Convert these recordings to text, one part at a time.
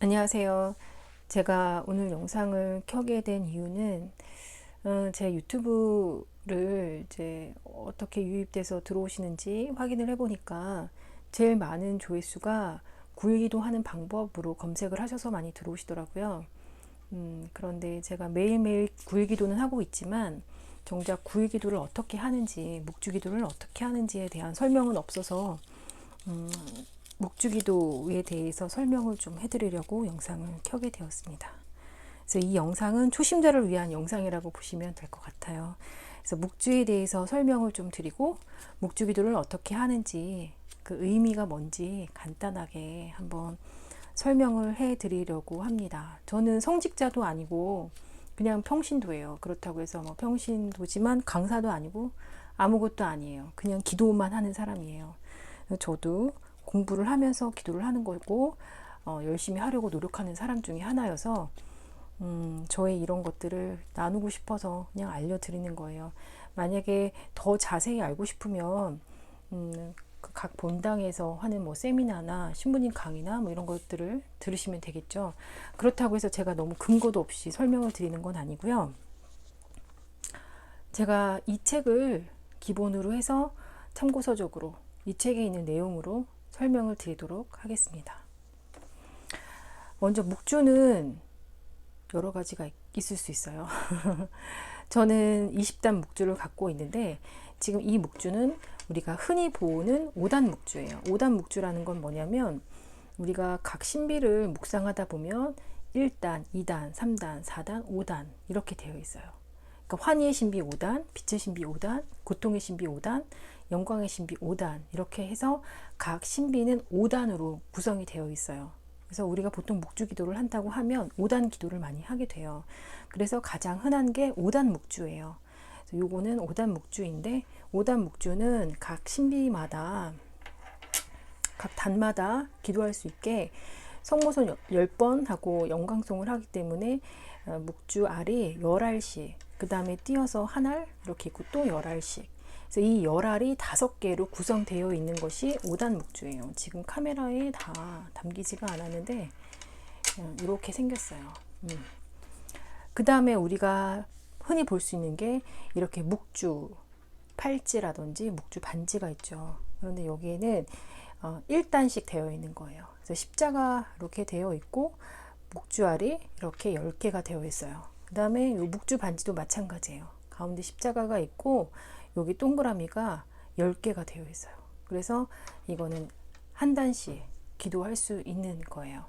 안녕하세요. 제가 오늘 영상을 켜게 된 이유는 어, 제 유튜브를 이제 어떻게 유입돼서 들어오시는지 확인을 해보니까 제일 많은 조회수가 굴기도 하는 방법으로 검색을 하셔서 많이 들어오시더라고요. 음, 그런데 제가 매일매일 굴기도는 하고 있지만 정작 굴기도를 어떻게 하는지, 묵주기도를 어떻게 하는지에 대한 설명은 없어서 음, 묵주기도에 대해서 설명을 좀 해드리려고 영상을 켜게 되었습니다. 그래서 이 영상은 초심자를 위한 영상이라고 보시면 될 것 같아요. 그래서 묵주에 대해서 설명을 좀 드리고 묵주기도를 어떻게 하는지 그 의미가 뭔지 간단하게 한번 설명을 해 드리려고 합니다. 저는 성직자도 아니고 그냥 평신도예요. 그렇다고 해서 뭐 평신도지만 강사도 아니고 아무것도 아니에요. 그냥 기도만 하는 사람이에요. 저도 공부를 하면서 기도를 하는 거고 어, 열심히 하려고 노력하는 사람 중에 하나여서 음, 저의 이런 것들을 나누고 싶어서 그냥 알려드리는 거예요. 만약에 더 자세히 알고 싶으면 음, 그각 본당에서 하는 뭐 세미나나 신부님 강의나 뭐 이런 것들을 들으시면 되겠죠. 그렇다고 해서 제가 너무 근거도 없이 설명을 드리는 건 아니고요. 제가 이 책을 기본으로 해서 참고서적으로 이 책에 있는 내용으로 설명을 드리도록 하겠습니다. 먼저 묵주는 여러 가지가 있을 수 있어요. 저는 20단 묵주를 갖고 있는데 지금 이 묵주는 우리가 흔히 보는 5단 묵주예요. 5단 묵주라는 건 뭐냐면 우리가 각 신비를 묵상하다 보면 1단, 2단, 3단, 4단, 5단 이렇게 되어 있어요. 그러니까 환희의 신비 5단, 빛의 신비 5단, 고통의 신비 5단, 영광의 신비 5단 이렇게 해서 각 신비는 5단으로 구성이 되어 있어요. 그래서 우리가 보통 묵주 기도를 한다고 하면 5단 기도를 많이 하게 돼요. 그래서 가장 흔한 게 5단 묵주예요. 요거는 5단 묵주인데 5단 묵주는 각 신비마다 각 단마다 기도할 수 있게 성모선 10번 하고 영광송을 하기 때문에 어, 묵주 알이 11시 그 다음에 띄어서 한 알 이렇게 있고 또 11시 그래서 이 열알이 다섯 개로 구성되어 있는 것이 5단 묵주예요. 지금 카메라에 다 담기지가 않았는데 이렇게 생겼어요. 음. 그 다음에 우리가 흔히 볼 수 있는 게 이렇게 묵주 팔찌라든지 묵주 반지가 있죠. 그런데 여기에는 어, 1단씩 되어 있는 거예요. 그래서 십자가 이렇게 되어 있고 묵주알이 이렇게 10개가 되어 있어요. 그 다음에 이 묵주 반지도 마찬가지예요. 가운데 십자가가 있고 여기 동그라미가 10개가 되어 있어요. 그래서 이거는 한 단씩 기도할 수 있는 거예요.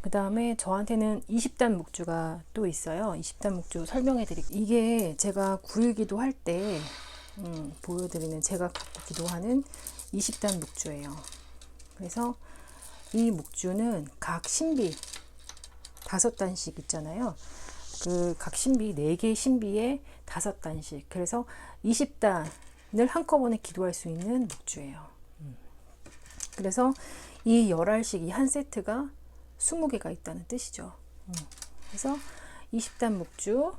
그 다음에 저한테는 20단 묵주가 또 있어요. 20단 묵주 설명해 드릴게요. 이게 제가 9일 기도할 때 음, 보여드리는 제가 갖고 기도하는 20단 묵주예요. 그래서 이 묵주는 각 신비 다섯 단씩 있잖아요. 그 각 신비 4개 신비에 다섯 단씩. 그래서 20단을 한꺼번에 기도할 수 있는 묵주예요. 음. 그래서 이 열알씩 이 한 세트가 20개가 있다는 뜻이죠. 음. 그래서 20단 묵주,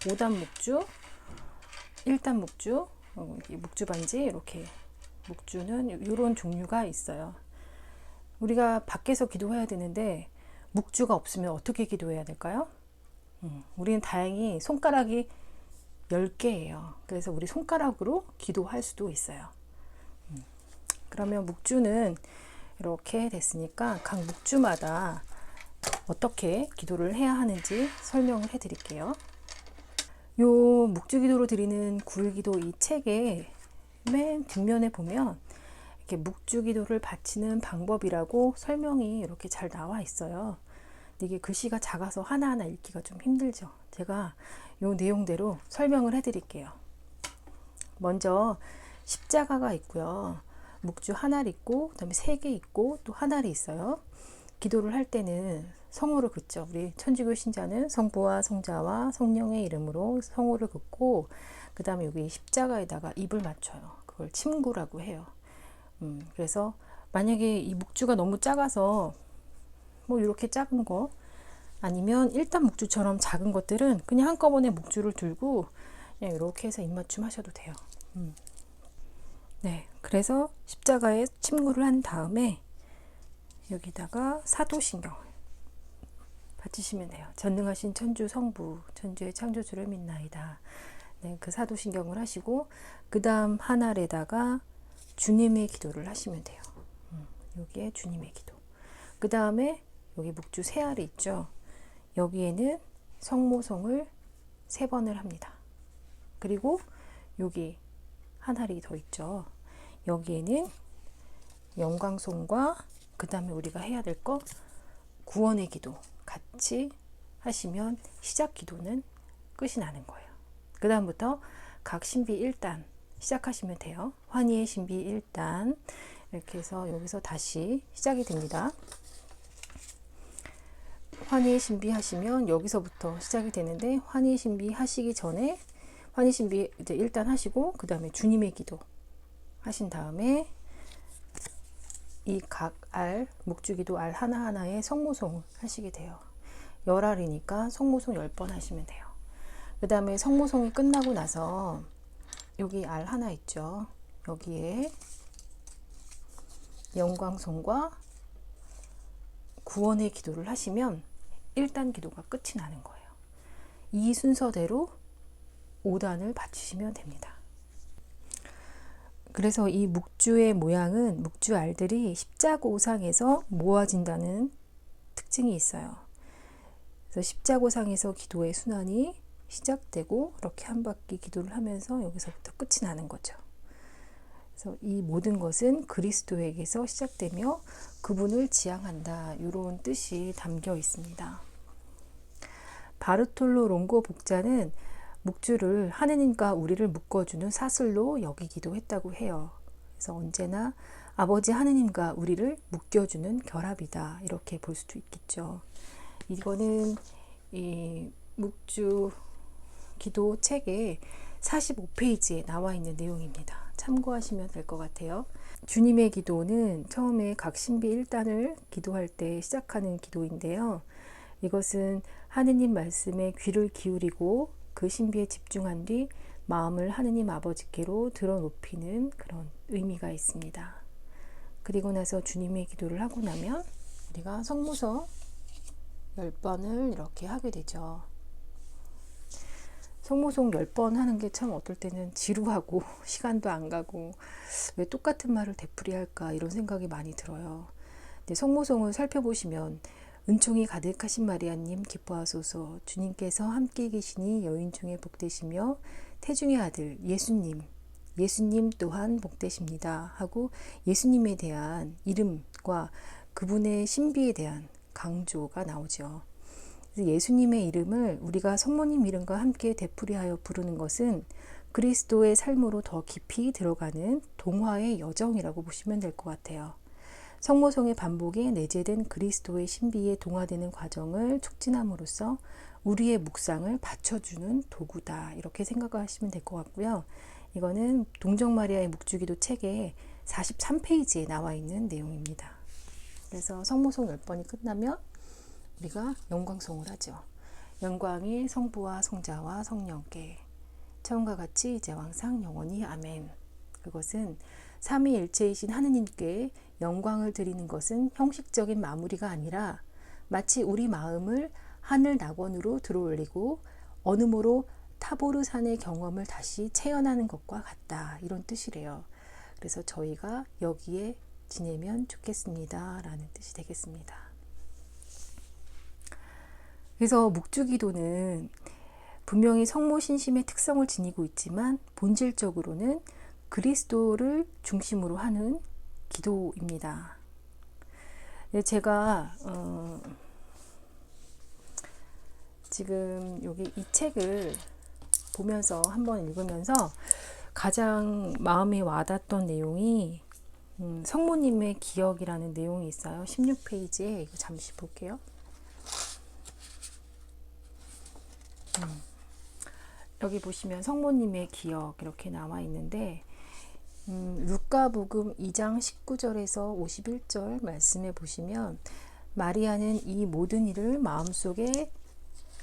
5단 묵주, 1단 묵주, 어, 묵주 반지 이렇게 묵주는 이런 종류가 있어요. 우리가 밖에서 기도해야 되는데 묵주가 없으면 어떻게 기도해야 될까요? 음, 우리는 다행히 손가락이 10개예요. 그래서 우리 손가락으로 기도할 수도 있어요. 음. 그러면 묵주는 이렇게 됐으니까 각 묵주마다 어떻게 기도를 해야 하는지 설명을 해 드릴게요. 요 묵주 기도로 드리는 굴 기도 이 책의 맨 뒷면에 보면 이렇게 묵주 기도를 바치는 방법이라고 설명이 이렇게 잘 나와 있어요. 이게 글씨가 작아서 하나하나 읽기가 좀 힘들죠. 제가 요 내용대로 설명을 해 드릴게요. 먼저 십자가가 있고요. 묵주 하나 있고 그다음에 세 개 있고 또 하나리 있어요. 기도를 할 때는 성호를 긋죠. 우리 천주교 신자는 성부와 성자와 성령의 이름으로 성호를 긋고 그 다음에 여기 십자가에다가 입을 맞춰요. 그걸 침구라고 해요. 음, 그래서 만약에 이 묵주가 너무 작아서 뭐 이렇게 작은 거 아니면 일단 묵주처럼 작은 것들은 그냥 한꺼번에 묵주를 들고 그냥 이렇게 해서 입맞춤 하셔도 돼요. 음. 네, 그래서 십자가에 침구를 한 다음에 여기다가 사도신경 바치시면 돼요. 전능하신 천주 성부, 천주의 창조주를 믿나이다. 네, 그 사도신경을 하시고 그 다음 한 알에다가 주님의 기도를 하시면 돼요. 음, 여기에 주님의 기도. 그 다음에 여기 묵주 세 알이 있죠. 여기에는 성모성을 세 번을 합니다. 그리고 여기 한 알이 더 있죠. 여기에는 영광송과 그 다음에 우리가 해야 될 거 구원의 기도 같이 하시면 시작 기도는 끝이 나는 거예요. 그 다음부터 각 신비 1단 시작하시면 돼요. 환희의 신비 1단 이렇게 해서 여기서 다시 시작이 됩니다. 환희의 신비 하시면 여기서부터 시작이 되는데 환희의 신비 하시기 전에 환희 신비 이제 일단 하시고 그 다음에 주님의 기도 하신 다음에 이 각 알 묵주기도 알 하나하나에 성모송 하시게 돼요. 열알이니까 성모송 10번 하시면 돼요. 그 다음에 성모송이 끝나고 나서 여기 알 하나 있죠. 여기에 영광송과 구원의 기도를 하시면 1단 기도가 끝이 나는 거예요. 이 순서대로 5단을 바치시면 됩니다. 그래서 이 묵주의 모양은 묵주 알들이 십자고상에서 모아진다는 특징이 있어요. 그래서 십자고상에서 기도의 순환이 시작되고 이렇게 한 바퀴 기도를 하면서 여기서부터 끝이 나는 거죠. 그래서 이 모든 것은 그리스도에게서 시작되며 그분을 지향한다. 이런 뜻이 담겨 있습니다. 바르톨로 롱고 복자는 묵주를 하느님과 우리를 묶어주는 사슬로 여기기도 했다고 해요. 그래서 언제나 아버지 하느님과 우리를 묶여주는 결합이다. 이렇게 볼 수도 있겠죠. 이거는 이 묵주 기도 책에 45페이지에 나와 있는 내용입니다. 참고하시면 될 것 같아요. 주님의 기도는 처음에 각 신비 1단을 기도할 때 시작하는 기도인데요. 이것은 하느님 말씀에 귀를 기울이고 그 신비에 집중한 뒤 마음을 하느님 아버지께로 들어 높이는 그런 의미가 있습니다. 그리고 나서 주님의 기도를 하고 나면 우리가 성모서 10번을 이렇게 하게 되죠. 성모송 10번 하는 게 참 어떨 때는 지루하고 시간도 안 가고 왜 똑같은 말을 되풀이할까 이런 생각이 많이 들어요. 근데 성모송을 살펴보시면 은총이 가득하신 마리아님 기뻐하소서 주님께서 함께 계시니 여인 중에 복되시며 태중의 아들 예수님 예수님 또한 복되십니다 하고 예수님에 대한 이름과 그분의 신비에 대한 강조가 나오죠. 예수님의 이름을 우리가 성모님 이름과 함께 되풀이하여 부르는 것은 그리스도의 삶으로 더 깊이 들어가는 동화의 여정이라고 보시면 될 것 같아요. 성모성의 반복에 내재된 그리스도의 신비에 동화되는 과정을 촉진함으로써 우리의 묵상을 받쳐주는 도구다. 이렇게 생각하시면 될 것 같고요. 이거는 동정마리아의 묵주기도 책에 43페이지에 나와 있는 내용입니다. 그래서 성모성 10번이 끝나면 우리가 영광송을 하죠. 영광이 성부와 성자와 성령께 처음과 같이 이제 왕상 영원히 아멘. 그것은 삼위일체이신 하느님께 영광을 드리는 것은 형식적인 마무리가 아니라 마치 우리 마음을 하늘 낙원으로 들어올리고 어느모로 타보르 산의 경험을 다시 체현하는 것과 같다. 이런 뜻이래요. 그래서 저희가 여기에 지내면 좋겠습니다. 라는 뜻이 되겠습니다. 그래서 묵주기도는 분명히 성모신심의 특성을 지니고 있지만 본질적으로는 그리스도를 중심으로 하는 기도입니다. 네, 제가 어, 지금 여기 이 책을 보면서 한번 읽으면서 가장 마음에 와닿던 내용이 음, 성모님의 기억이라는 내용이 있어요. 16페이지에 이거 잠시 볼게요. 음, 여기 보시면 성모님의 기억 이렇게 나와 있는데 음, 루카복음 2장 19절에서 51절 말씀에 보시면 마리아는 이 모든 일을 마음속에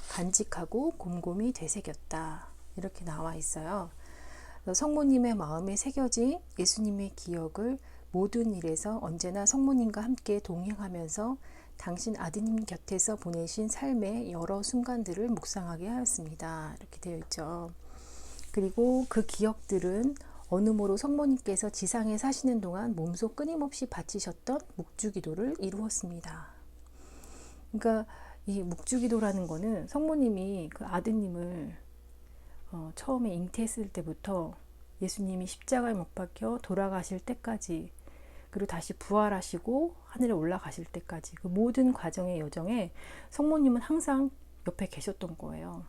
간직하고 곰곰이 되새겼다. 이렇게 나와 있어요. 성모님의 마음에 새겨진 예수님의 기억을 모든 일에서 언제나 성모님과 함께 동행하면서 당신 아드님 곁에서 보내신 삶의 여러 순간들을 묵상하게 하였습니다. 이렇게 되어 있죠. 그리고 그 기억들은 어느 모로 성모님께서 지상에 사시는 동안 몸소 끊임없이 바치셨던 묵주기도를 이루었습니다. 그러니까 이 묵주기도라는 거는 성모님이 그 아드님을 어, 처음에 잉태했을 때부터 예수님이 십자가에 못 박혀 돌아가실 때까지 그리고 다시 부활하시고 하늘에 올라가실 때까지 그 모든 과정의 여정에 성모님은 항상 옆에 계셨던 거예요.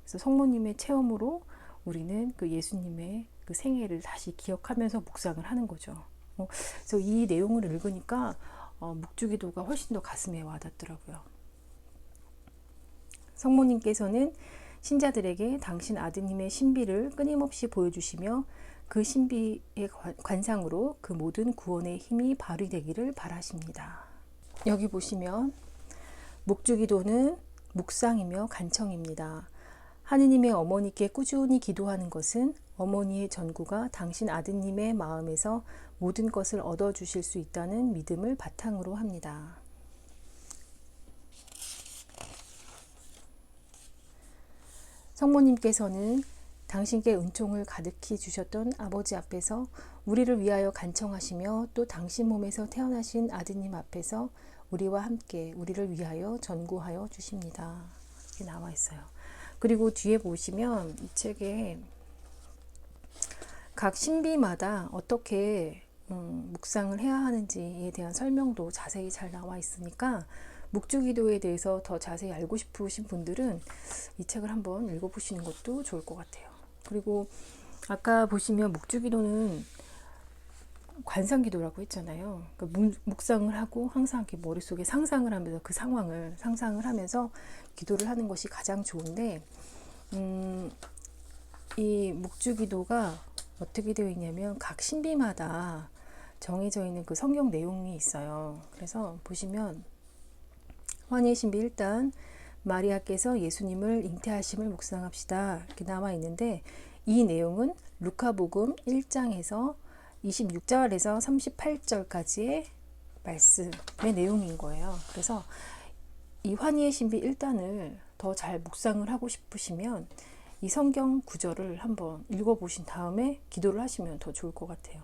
그래서 성모님의 체험으로 우리는 그 예수님의 그 생애를 다시 기억하면서 묵상을 하는 거죠. 어, 그래서 이 내용을 읽으니까 어, 묵주기도가 훨씬 더 가슴에 와닿더라고요. 성모님께서는 신자들에게 당신 아드님의 신비를 끊임없이 보여주시며 그 신비의 관상으로 그 모든 구원의 힘이 발휘되기를 바라십니다. 여기 보시면 묵주기도는 묵상이며 간청입니다. 하느님의 어머니께 꾸준히 기도하는 것은 어머니의 전구가 당신 아드님의 마음에서 모든 것을 얻어 주실 수 있다는 믿음을 바탕으로 합니다. 성모님께서는 당신께 은총을 가득히 주셨던 아버지 앞에서 우리를 위하여 간청하시며 또 당신 몸에서 태어나신 아드님 앞에서 우리와 함께 우리를 위하여 전구하여 주십니다. 이렇게 나와 있어요. 그리고 뒤에 보시면 이 책에 각 신비마다 어떻게 음, 묵상을 해야 하는지에 대한 설명도 자세히 잘 나와 있으니까 묵주기도에 대해서 더 자세히 알고 싶으신 분들은 이 책을 한번 읽어보시는 것도 좋을 것 같아요. 그리고 아까 보시면 묵주기도는 관상기도라고 했잖아요. 그러니까 묵상을 하고 항상 이렇게 머릿속에 상상을 하면서 그 상황을 상상을 하면서 기도를 하는 것이 가장 좋은데, 음, 이 묵주기도가 어떻게 되어 있냐면 각 신비마다 정해져 있는 그 성경 내용이 있어요. 그래서 보시면 환희의 신비 일단 마리아께서 예수님을 잉태하심을 묵상합시다. 이렇게 나와 있는데 이 내용은 루카복음 1장에서 26절에서 38절까지의 말씀의 내용인 거예요. 그래서 이 환희의 신비 1단을 더 잘 묵상을 하고 싶으시면 이 성경 구절을 한번 읽어보신 다음에 기도를 하시면 더 좋을 것 같아요.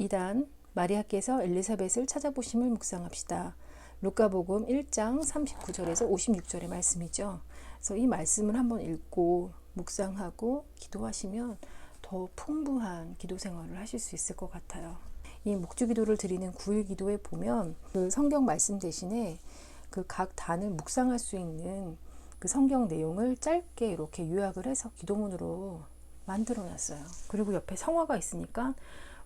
2단 마리아께서 엘리사벳을 찾아보심을 묵상합시다. 루카복음 1장 39절에서 56절의 말씀이죠. 그래서 이 말씀을 한번 읽고 묵상하고 기도하시면 더 풍부한 기도 생활을 하실 수 있을 것 같아요. 이 목주 기도를 드리는 구일 기도에 보면 그 성경 말씀 대신에 그 각 단을 묵상할 수 있는 그 성경 내용을 짧게 이렇게 요약을 해서 기도문으로 만들어 놨어요. 그리고 옆에 성화가 있으니까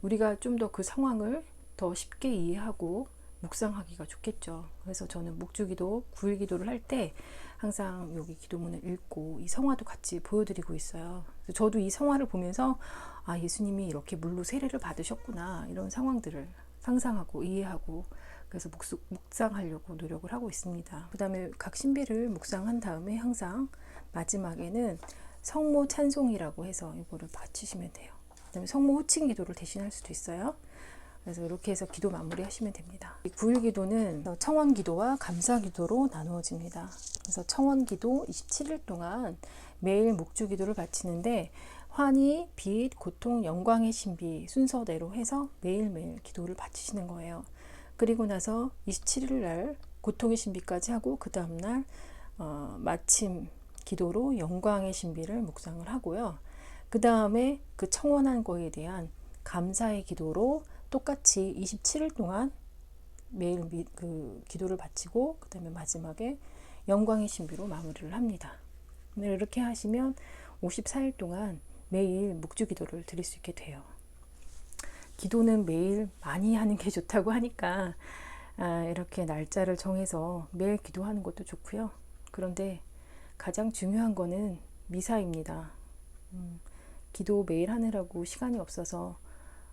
우리가 좀 더 그 상황을 더 쉽게 이해하고 묵상하기가 좋겠죠. 그래서 저는 묵주기도, 구일기도를 할 때 항상 여기 기도문을 읽고 이 성화도 같이 보여드리고 있어요. 저도 이 성화를 보면서 아 예수님이 이렇게 물로 세례를 받으셨구나 이런 상황들을 상상하고 이해하고 그래서 묵수, 묵상하려고 노력을 하고 있습니다. 그 다음에 각 신비를 묵상한 다음에 항상 마지막에는 성모 찬송이라고 해서 이거를 바치시면 돼요. 그 다음에 성모 호칭 기도를 대신할 수도 있어요. 그래서 이렇게 해서 기도 마무리 하시면 됩니다. 구일 기도는 청원 기도와 감사 기도로 나누어집니다. 그래서 청원 기도 27일 동안 매일 목주 기도를 바치는데 환희, 빛, 고통, 영광의 신비 순서대로 해서 매일매일 기도를 바치시는 거예요. 그리고 나서 27일 날 고통의 신비까지 하고 그 다음 날 어, 마침 기도로 영광의 신비를 묵상을 하고요. 그 다음에 그 청원한 거에 대한 감사의 기도로 똑같이 27일 동안 매일 미, 그 기도를 바치고 그 다음에 마지막에 영광의 신비로 마무리를 합니다. 네, 이렇게 하시면 54일 동안 매일 묵주 기도를 드릴 수 있게 돼요. 기도는 매일 많이 하는 게 좋다고 하니까 아, 이렇게 날짜를 정해서 매일 기도하는 것도 좋고요. 그런데 가장 중요한 거는 미사입니다. 음, 기도 매일 하느라고 시간이 없어서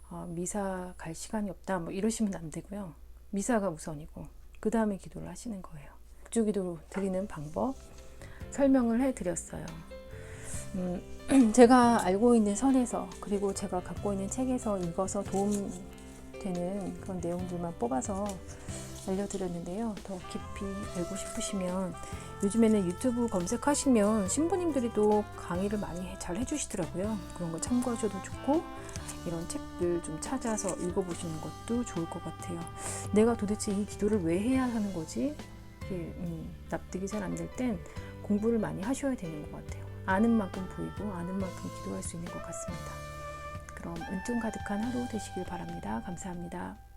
어, 미사 갈 시간이 없다 뭐 이러시면 안 되고요. 미사가 우선이고 그 다음에 기도를 하시는 거예요. 국주 기도 드리는 방법 설명을 해드렸어요. 음, 제가 알고 있는 선에서 그리고 제가 갖고 있는 책에서 읽어서 도움 되는 그런 내용들만 뽑아서 알려드렸는데요. 더 깊이 알고 싶으시면 요즘에는 유튜브 검색하시면 신부님들이 또 강의를 많이 해- 잘 해주시더라고요. 그런 거 참고하셔도 좋고 이런 책들 좀 찾아서 읽어보시는 것도 좋을 것 같아요. 내가 도대체 이 기도를 왜 해야 하는 거지? 음, 납득이 잘 안 될 땐 공부를 많이 하셔야 되는 것 같아요. 아는 만큼 보이고 아는 만큼 기도할 수 있는 것 같습니다. 그럼 은총 가득한 하루 되시길 바랍니다. 감사합니다.